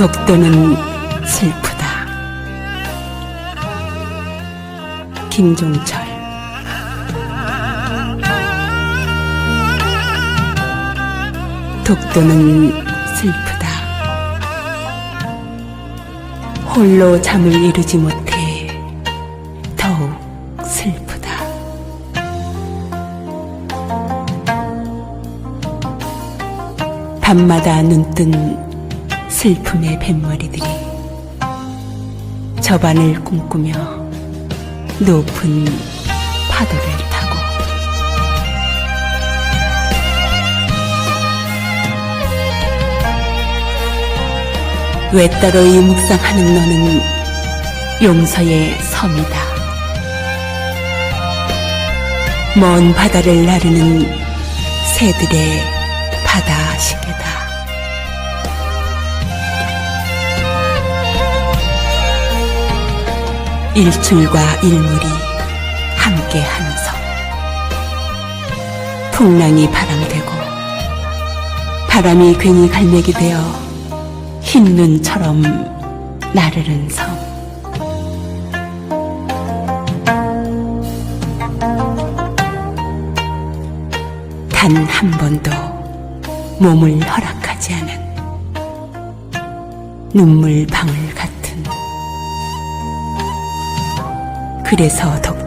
독도는 슬프다. 김종철 독도는 슬프다. 홀로 잠을 이루지 못해 더욱 슬프다. 밤마다 눈뜬 슬픔의 뱃머리들이 저반을 꿈꾸며 높은 파도를 타고 외따로이 묵상하는 너는 용서의 섬이다. 먼 바다를 나르는 새들의 바다 시계다. 일출과 일물이 함께하는 섬. 풍랑이 바람되고 바람이 괜히 갈매기 되어 흰 눈처럼 나르는 섬. 단 한 번도 몸을 허락하지 않은 눈물 방울 같은 그래서 더